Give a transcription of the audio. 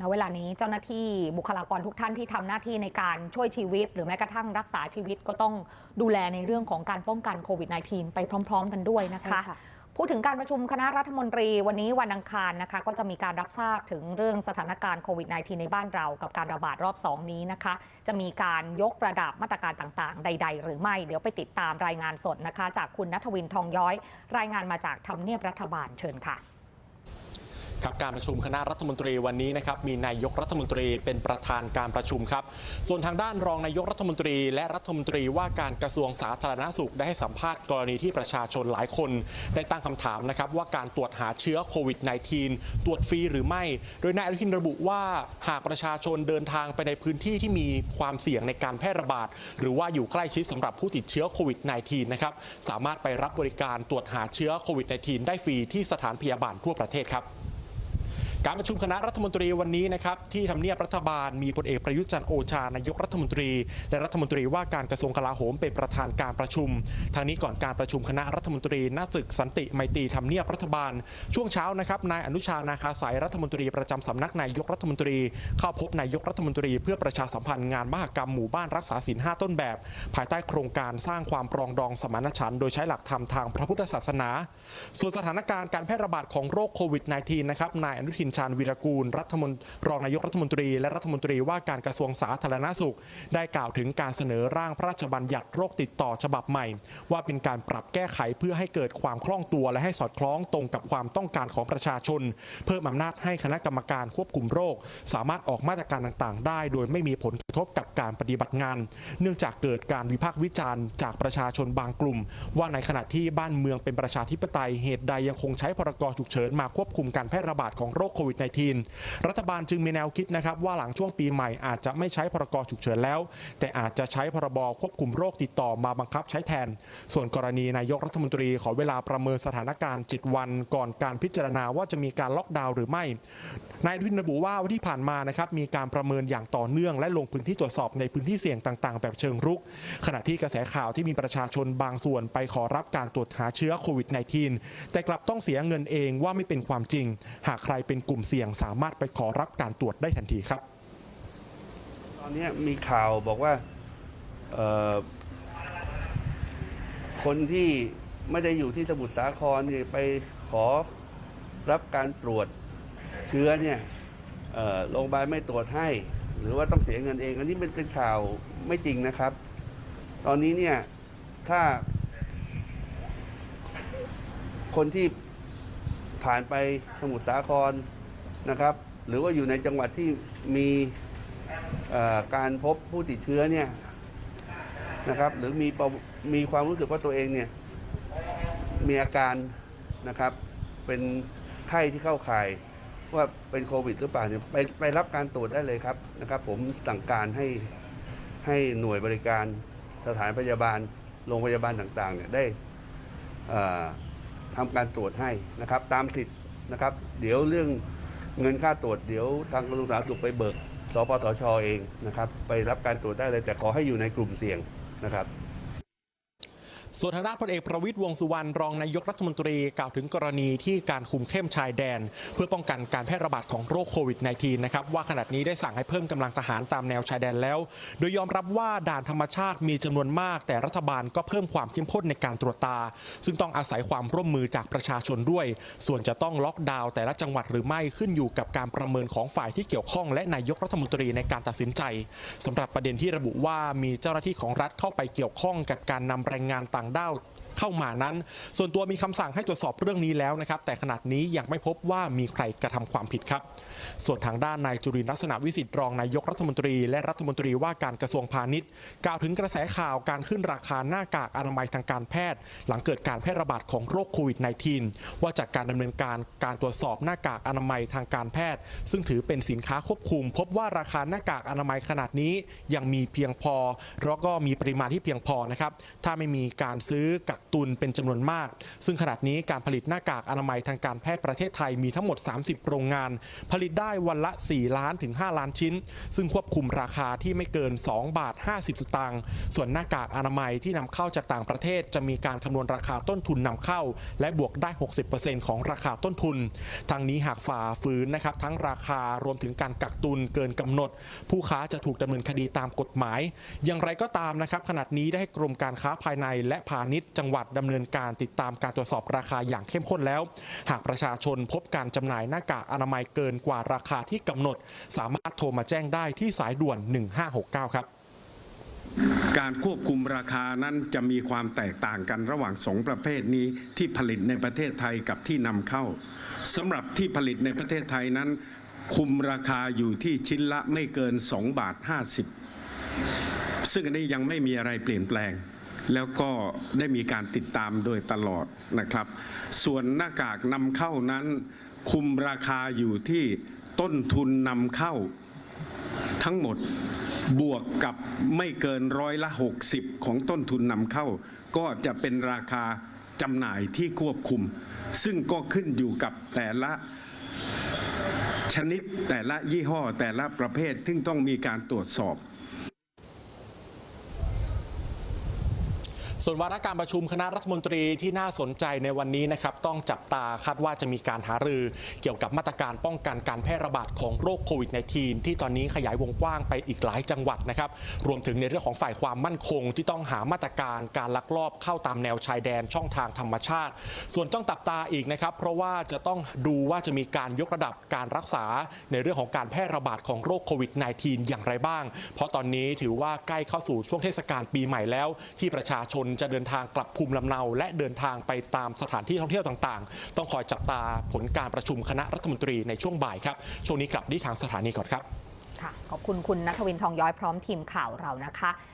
ณเวลานี้เจ้าหน้าที่บุคลากรทุกท่านที่ทำหน้าที่ในการช่วยชีวิต หรือแม้กระทั่งรักษาชีวิตก็ต้องดูแลในเรื่องของการป้องกันโควิด -19 ไปพร้อม ๆ กันด้วยนะคะใช่ค่ะพูดถึงการประชุมคณะรัฐมนตรีวันนี้วันอังคารนะคะ ก็จะมีการรับทราบถึงเรื่องสถานการณ์โควิด -19 ในบ้านเรากับการระบาดรอบ 2 นี้นะคะ จะมีการยกระดับมาตรการต่างๆ ใด ๆ หรือไม่ เดี๋ยวไปติดตามรายงานสดนะคะ จากคุณนัทวินทองย้อย รายงานมาจากทำเนียบรัฐบาลเชิญค่ะ ครับการประชุมคณะรัฐมนตรีวันนี้นะครับมีนายกรัฐมนตรีเป็นประธานการประชุมครับ ส่วนทางด้านรองนายกรัฐมนตรี และรัฐมนตรีว่าการกระทรวงสาธารณสุขได้ให้สัมภาษณ์กรณีที่ประชาชนหลายคน ได้ตั้งคำถามนะครับว่าการตรวจหาเชื้อโควิด -19 ตรวจฟรีหรือไม่ โดยนายอนุทินระบุว่าหากประชาชนเดินทางไปในพื้นที่ที่มีความเสี่ยงในการแพร่ระบาดหรือว่าอยู่ใกล้ชิดสำหรับผู้ติดเชื้อโควิด -19 นะครับสามารถไปรับบริการตรวจหาเชื้อโควิด -19 ได้ฟรีที่สถานพยาบาลทั่วประเทศครับ การประชุมคณะรัฐมนตรีวันนี้นะครับที่ทำเนียบรัฐบาลมีพลเอกประยุทธ์จันทร์โอชานายกรัฐมนตรี และรัฐมนตรีว่าการกระทรวงกลาโหมเป็นประธานการประชุม ทางนี้ก่อนการประชุมคณะรัฐมนตรีณตึกสันติไมตรีทำเนียบรัฐบาล ช่วงเช้านะครับนายอนุชานาคาสายรัฐมนตรีประจำสำนักนายกรัฐมนตรี เข้าพบนายกรัฐมนตรี เพื่อประชาสัมพันธ์งานมหกรรมหมู่บ้านรักษาศีลห้าต้นแบบ ภายใต้โครงการสร้างความปรองดองสมานฉันท์โดยใช้หลักธรรมทางพระพุทธศาสนา ส่วนสถานการณ์การแพร่ระบาดของโรคโควิด -19 นะครับนายอนุทินชาญวีรกูลรัฐมนตรีรองนายกรัฐมนตรี และรัฐมนตรีว่าการกระทรวงสาธารณสุข ได้กล่าวถึงการเสนอร่างพระราชบัญญัติโรคติดต่อฉบับใหม่ ว่าเป็นการปรับแก้ไขเพื่อให้เกิดความคล่องตัวและให้สอดคล้องตรงกับความต้องการของประชาชน เพิ่มอำนาจให้คณะกรรมการควบคุมโรค สามารถออกมาตรการต่างๆ ได้ โดยไม่มีผลกระทบกับการปฏิบัติงาน เนื่องจากเกิดการวิพากษ์วิจารณ์จากประชาชนบางกลุ่ม ว่าในขณะที่บ้านเมืองเป็นประชาธิปไตยเหตุใดยังคงใช้พรกฉุกเฉินมาควบคุมการแพร่ระบาดของโรคโควิด -19 รัฐบาลจึงมีแนวคิดนะครับว่าหลังช่วงปีใหม่อาจจะไม่ใช้พรกฉุกเฉินแล้ว แต่อาจจะใช้พรบควบคุมโรคติดต่อมาบังคับใช้แทน ส่วนกรณีนายกรัฐมนตรีขอเวลาประเมินสถานการณ์จิตวันก่อนการพิจารณาว่าจะมีการล็อกดาวน์หรือไม่ นายทินระบุว่าวันที่ผ่านมานะครับมีการประเมินอย่างต่อเนื่อง และลงพื้นที่ตรวจสอบในพื้นที่เสี่ยงต่างๆ แบบเชิงรุก ขณะที่กระแสข่าวที่มีประชาชนบางส่วนไปขอรับการตรวจหาเชื้อโควิด -19 แต่กลับต้องเสียเงินเองว่าไม่เป็นความจริง หากใครเป็นกลุ่มเสี่ยง สามารถไปขอรับการตรวจได้ทันทีครับ ตอนนี้มีข่าวบอกว่าคนที่ไม่ได้อยู่ที่สมุทรสาครเนี่ยไปขอรับการตรวจเชื้อเนี่ยโรงพยาบาลไม่ตรวจให้ หรือว่าต้องเสียเงินเอง อันนี้เป็นเป็นข่าวไม่จริงนะครับ ตอนนี้เนี่ยถ้า คนที่ผ่านไปสมุทรสาคร นะครับ หรือว่าอยู่ในจังหวัดที่มีการพบผู้ติดเชื้อเนี่ยนะครับ หรือมีมีความรู้สึกว่าตัวเองเนี่ยมีอาการนะครับ เป็นไข้ที่เข้าข่ายว่าเป็นโควิดหรือเปล่าเนี่ยไปไปรับการตรวจได้เลยครับนะครับ ผมสั่งการให้ให้หน่วยบริการสถานพยาบาลโรงพยาบาลต่างๆเนี่ยได้ทำการตรวจให้นะครับ ตามสิทธิ์นะครับ เดี๋ยวเรื่อง เงินค่าตรวจเดี๋ยวทางกระทรวงสาธารณสุขไปเบิกสปสชเองนะครับไปรับการตรวจได้เลยแต่ขอให้อยู่ในกลุ่มเสี่ยงนะครับ ส่วนทางด้านพลเอกประวิตยวงสุวรรณรองนายกรัฐมนตรีกล่าวถึงกรณีที่การคุมเข้มชายแดน เพื่อป้องกันการแพร่ระบาดของโรคโควิด -19 นะครับว่าขณะนี้ได้สั่งให้เพิ่มกำลังทหารตามแนวชายแดนแล้ว โดยยอมรับว่าด่านธรรมชาติมีจำนวนมาก แต่รัฐบาลก็เพิ่มความเข้มข้นในการตรวจตา ซึ่งต้องอาศัยความร่วมมือจากประชาชนด้วย ส่วนจะต้องล็อกดาวน์แต่ละจังหวัดหรือไม่ขึ้นอยู่กับการประเมินของฝ่ายที่เกี่ยวข้อง และนายกรัฐมนตรีในการตัดสินใจสำหรับประเด็นที่ระบุว่ามีเจ้าหน้าที่ของรัฐเข้าไปเกี่ยวข้องกับการนำแรงงานต่างด้าว เข้ามานั้น ส่วนตัวมีคำสั่งให้ตรวจสอบเรื่องนี้แล้วนะครับ แต่ขณะนี้ยังไม่พบว่ามีใครกระทำความผิดครับ ส่วนทางด้านนายจุรินทร์ลักษณะวิสิทธิ์รองนายกรัฐมนตรี และรัฐมนตรีว่าการกระทรวงพาณิชย์ กล่าวถึงกระแสข่าวการขึ้นราคาหน้ากากอนามัยทางการแพทย์ หลังเกิดการแพร่ระบาดของโรคโควิด -19 ว่าจากการดำเนินการการตรวจสอบหน้ากากอนามัยทางการแพทย์ ซึ่งถือเป็นสินค้าควบคุม พบว่าราคาหน้ากากอนามัยขนาดนี้ยังมีเพียงพอแล้วก็มีปริมาณที่เพียงพอนะครับถ้าไม่มีการซื้อกัก ตุนเป็นจำนวนมาก ซึ่งขณะนี้การผลิตหน้ากากอนามัยทางการแพทย์ประเทศไทยมีทั้งหมด 30 โรงงาน ผลิตได้วันละ 4 ล้านถึง 5 ล้านชิ้น ซึ่งควบคุมราคาที่ไม่เกิน 2 บาท 50 สตางค์ส่วนหน้ากากอนามัยที่นำเข้าจากต่างประเทศ จะมีการคำนวณราคาต้นทุนนำเข้า และบวกได้ 60%ของราคาต้นทุน ทางนี้หากฝ่าฝืนนะครับทั้งราคารวมถึงการกักตุนเกินกำหนด ผู้ค้าจะถูกดำเนินคดีตามกฎหมาย อย่างไรก็ตามนะครับขณะนี้ได้ให้กรมการค้าภายในและพาณิชย์จังหวัดดำเนินการติดตามการตรวจสอบราคาอย่างเข้มข้นแล้ว หากประชาชนพบการจำหน่ายหน้ากากอนามัยเกินกว่าราคาที่กำหนด สามารถโทรมาแจ้งได้ที่สายด่วน 1569 ครับ การควบคุมราคานั้นจะมีความแตกต่างกันระหว่างสองประเภทนี้ที่ผลิตในประเทศไทยกับที่นำเข้าสำหรับที่ผลิตในประเทศไทยนั้น คุมราคาอยู่ที่ชิ้นละไม่เกิน 2 บาท 50 ซึ่งอันนี้ยังไม่มีอะไรเปลี่ยนแปลง แล้วก็ได้มีการติดตามโดยตลอดนะครับ ส่วนหน้ากากนำเข้านั้น คุมราคาอยู่ที่ต้นทุนนำเข้าทั้งหมดบวกกับไม่เกินร้อยละ 60 ของต้นทุนนำเข้า ก็จะเป็นราคาจำหน่ายที่ควบคุม ซึ่งก็ขึ้นอยู่กับแต่ละชนิดแต่ละยี่ห้อแต่ละประเภทซึ่งต้องมีการตรวจสอบ ส่วนวาระการประชุมคณะรัฐมนตรีที่น่าสนใจในวันนี้นะครับต้องจับตาคาดว่าจะมีการหารือ เกี่ยวกับมาตรการป้องกันการแพร่ระบาดของโรคโควิด -19 ที่ตอนนี้ขยายวงกว้างไปอีกหลายจังหวัดนะครับรวมถึงในเรื่องของฝ่ายความมั่นคง ที่ต้องหามาตรการการลักลอบเข้าตามแนวชายแดนช่องทางธรรมชาติ ส่วนต้องตับตาอีกนะครับเพราะว่าจะต้องดูว่าจะมีการยกระดับการรักษาในเรื่องของการแพร่ระบาดของโรคโควิด -19 อย่างไรบ้าง เพราะตอนนี้ถือว่าใกล้เข้าสู่ช่วงเทศกาลปีใหม่แล้ว ที่ประชาชนจะเดินทางกลับภูมิลำเนา และเดินทางไปตามสถานที่ท่องเที่ยวต่างๆ ต้องคอยจับตาผลการประชุมคณะรัฐมนตรีในช่วงบ่ายครับช่วงนี้กลับที่ทางสถานีก่อนครับ ค่ะ ขอบคุณคุณนัทวินทองย้อยพร้อมทีมข่าวเรานะคะ